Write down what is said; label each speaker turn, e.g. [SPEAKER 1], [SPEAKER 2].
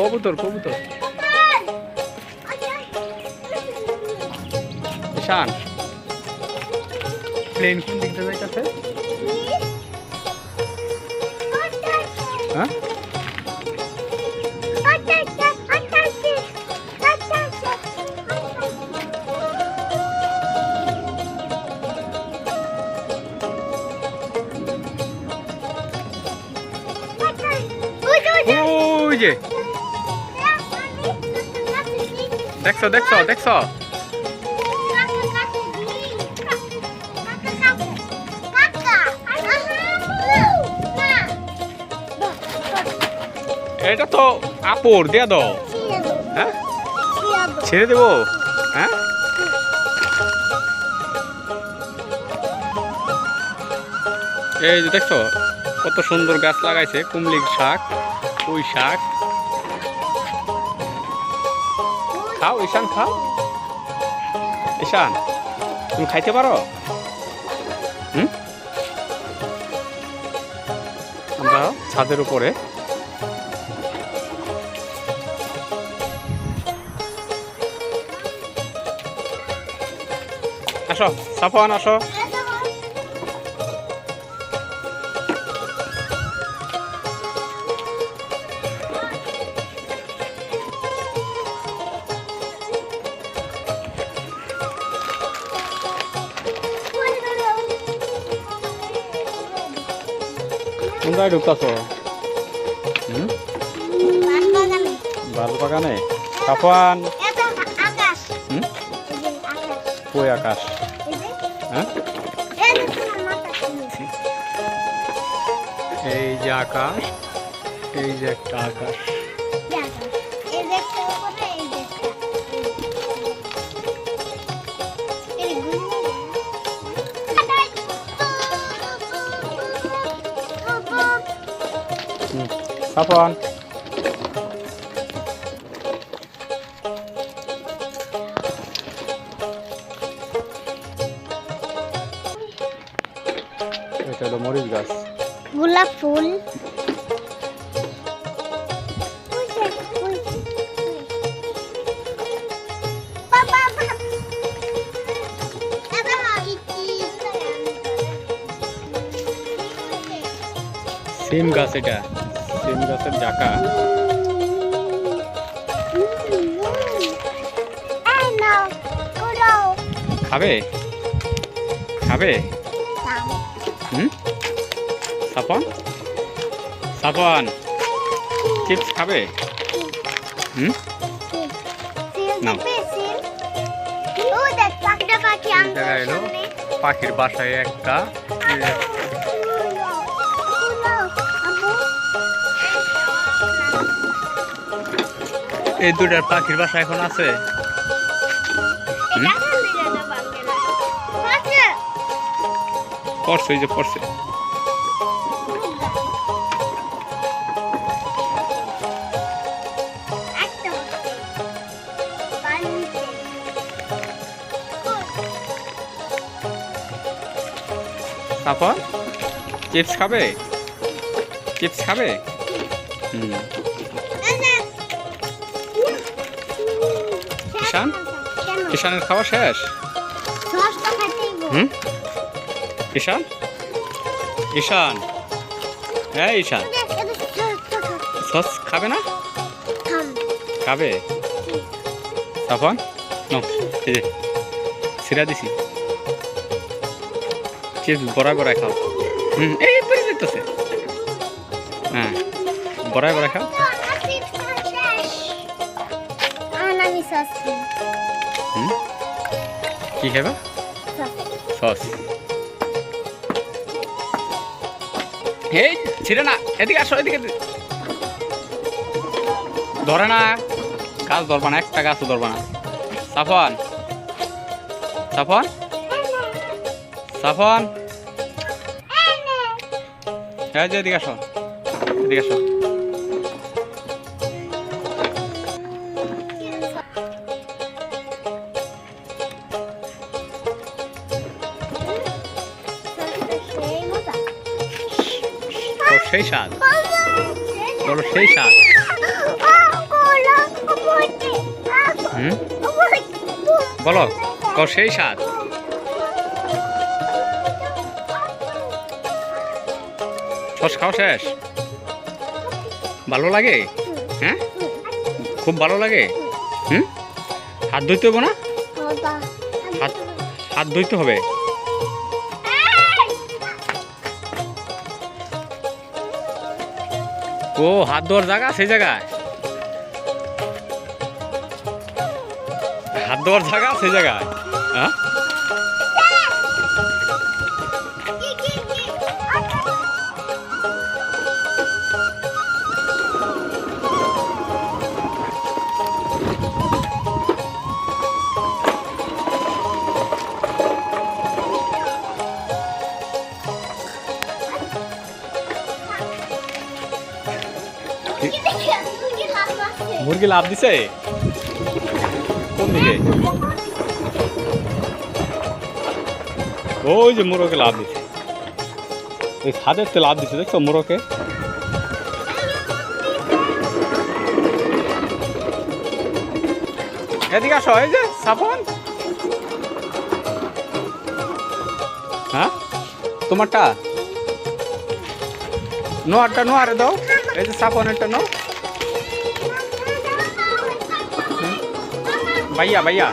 [SPEAKER 1] কবুতর কবুতর। ঈশান। প্লেন কোন দিকটা যাইতেছে? হ্যাঁ? ওই যে। দেখছ দেখছ দেখছ? এটা তো আপর, দিয়া দাও। হ্যাঁ? ছেড়ে দেবো? হ্যাঁ? এই যে দেখছ, কত সুন্দর গাছ লাগাইছে, কুমলির শাক, পুঁই শাক। খাও ঈশান খাও। ঈশান তুমি খাইতে পারো? আমরা ছাদের উপরে। আসো সাফান আসো। তোমরা ঢুকতেছো বাল বাগানে কাপান কই আকাশ? হ্যাঁ? এই যে আকাশ, এই যে একটা আকাশ। সাফওয়ান এটা হলো মরিচ গাছ।
[SPEAKER 2] গোলাপ ফুল।
[SPEAKER 1] সিম গাছ এটা। সিম গাছের জাকা। খাবে? খাবে? হুম? সাপন? সাপন। চিপস খাবে? হুম? নাও। পাখির বাসায় একটা এই দুটার পাখির বাসা এখন আছে। পড়ছে যে পড়ছে। তারপর? চিপস খাবে? চিপস খাবে? হুম। ঈশান? ঈশানের খাওয়া শেষ? হুম? ঈশান ঈশান। হ্যাঁ ঈশান। সস খাবে না? খাবে? যে সিরা দিছি। চিপস বড়া বড়া খাও। হুম এই পরে যেতেছে হ্যাঁ বড়া বড়া খাও।
[SPEAKER 2] আমি সস
[SPEAKER 1] হুম? কি খাবা? সস। এই ছিড়ে না এদিকে আসো এদিকে ধরে না গাছ ধরবা না একটা গাছও ধরবা না। সাফন সাফন সাফন হ্যাঁ যে এদিকে আসো এদিকে আসো। সেই স্বাদ। বলো সেই স্বাদ। হুম? বলো কর সেই স্বাদ। সস খাওয়া শেষ? ভালো লাগে? হ্যাঁ? খুব ভালো লাগে? হুম? হাত ধুইতে হবে না? হাত হাত ধুইতে হবে। ও হাত ধোয়ার জায়গা? সেই জায়গায়? হাত ধোয়ার জায়গা? সেই জায়গায়? হ্যাঁ? মুরগি লাভ দিছে? কোন দিকে? ওই যে মোরকে লাভ দিছে। এই ছাদের লাভ দিছে, দেখছ মোরকে এদিকে আসো, এই যে সাপন হ্যাঁ? তোমারটা? নোয়ারটা নোয়ারে দাও। এই যে সাপনেরটা নাও ভাইয়া ভাইয়া।